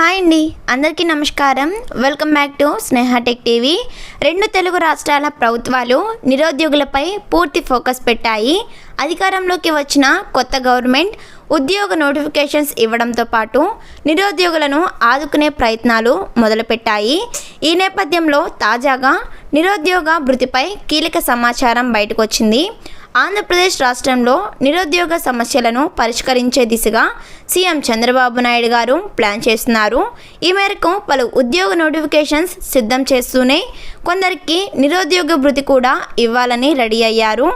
Hi అండి. అందరికీ నమస్కారం. Welcome back to Sneha tech TV. రెండు తెలుగు రాష్ట్రాల ప్రభుత్వాలు నిరుద్యోగులపై పూర్తి ఫోకస్ పెట్టాయి. అధికారంలోకి వచ్చిన కొత్త గవర్నమెంట్ ఉద్యోగ నోటిఫికేషన్స్ ఇవ్వడంతో పాటు నిరుద్యోగులను ఆదుకునే ప్రయత్నాలు మొదలుపెట్టాయి. ఈ నేపథ్యంలో తాజాగా నిరుద్యోగ భృతిపై కీలక సమాచారం బయటకు వచ్చింది. ఆంధ్రప్రదేశ్ రాష్ట్రంలో నిరుద్యోగ సమస్యలను పరిష్కరించే దిశగా సీఎం చంద్రబాబు నాయుడు గారు ప్లాన్ చేస్తున్నారు. ఈ మేరకు పలు ఉద్యోగ నోటిఫికేషన్స్ సిద్ధం చేస్తూనే కొందరికి నిరుద్యోగ భృతి కూడా ఇవ్వాలని రెడీ అయ్యారు.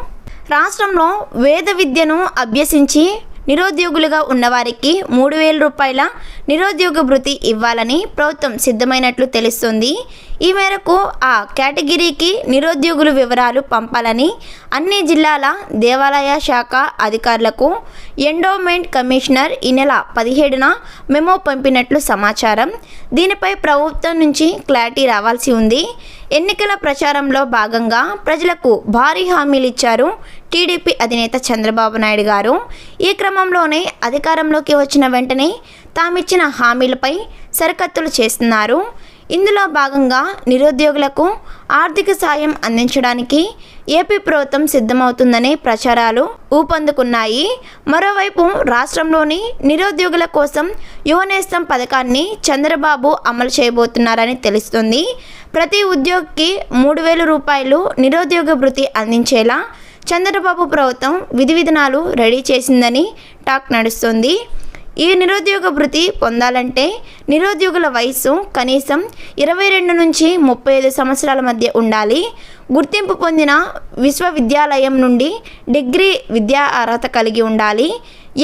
రాష్ట్రంలో వేద విద్యను అభ్యసించి నిరుద్యోగులుగా ఉన్నవారికి మూడు వేల రూపాయల నిరుద్యోగ భృతి ఇవ్వాలని ప్రభుత్వం సిద్ధమైనట్లు తెలుస్తుంది. ఈ మేరకు ఆ కేటగిరీకి నిరుద్యోగుల వివరాలు పంపాలని అన్ని జిల్లాల దేవాలయ శాఖ అధికారులకు ఎండోమెంట్ కమిషనర్ ఈ నెల పదిహేడున మెమో పంపినట్లు సమాచారం. దీనిపై ప్రభుత్వం నుంచి క్లారిటీ రావాల్సి ఉంది. ఎన్నికల ప్రచారంలో భాగంగా ప్రజలకు భారీ హామీలు ఇచ్చారు టీడీపీ అధినేత చంద్రబాబు నాయుడు గారు. ఈ క్రమంలోనే అధికారంలోకి వచ్చిన వెంటనే తామిచ్చిన హామీలపై సరికత్తులు చేస్తున్నారు. ఇందులో భాగంగా నిరుద్యోగులకు ఆర్థిక సాయం అందించడానికి ఏపీ ప్రభుత్వం సిద్ధమవుతుందనే ప్రచారాలు ఊపందుకున్నాయి. మరోవైపు రాష్ట్రంలోని నిరుద్యోగుల కోసం యువనేస్తం పథకాన్ని చంద్రబాబు అమలు చేయబోతున్నారని తెలుస్తుంది. ప్రతి ఉద్యోగికి మూడు వేల రూపాయలు నిరుద్యోగ భృతి అందించేలా చంద్రబాబు ప్రభుత్వం విధి విధానాలు రెడీ చేసిందని టాక్ నడుస్తుంది. ఈ నిరుద్యోగ భృతి పొందాలంటే నిరుద్యోగుల వయసు కనీసం ఇరవై రెండు నుంచి ముప్పై ఐదు సంవత్సరాల మధ్య ఉండాలి. గుర్తింపు పొందిన విశ్వవిద్యాలయం నుండి డిగ్రీ విద్యా అర్హత కలిగి ఉండాలి.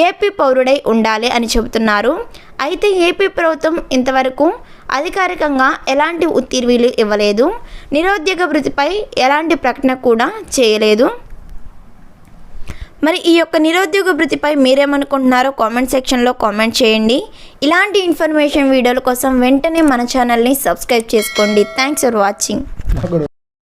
ఏపీ పౌరుడై ఉండాలి అని చెబుతున్నారు. అయితే ఏపీ ప్రభుత్వం ఇంతవరకు అధికారికంగా ఎలాంటి ఉత్తర్వులు ఇవ్వలేదు. నిరుద్యోగ భృతిపై ఎలాంటి ప్రకటన కూడా చేయలేదు. మరి ఈ యొక్క నిరుద్యోగ వృత్తిపై మీరేమనుకుంటున్నారో కామెంట్ సెక్షన్లో కామెంట్ చేయండి. ఇలాంటి ఇన్ఫర్మేషన్ వీడియోల కోసం వెంటనే మన ఛానల్ని సబ్స్క్రైబ్ చేసుకోండి. Thanks for watching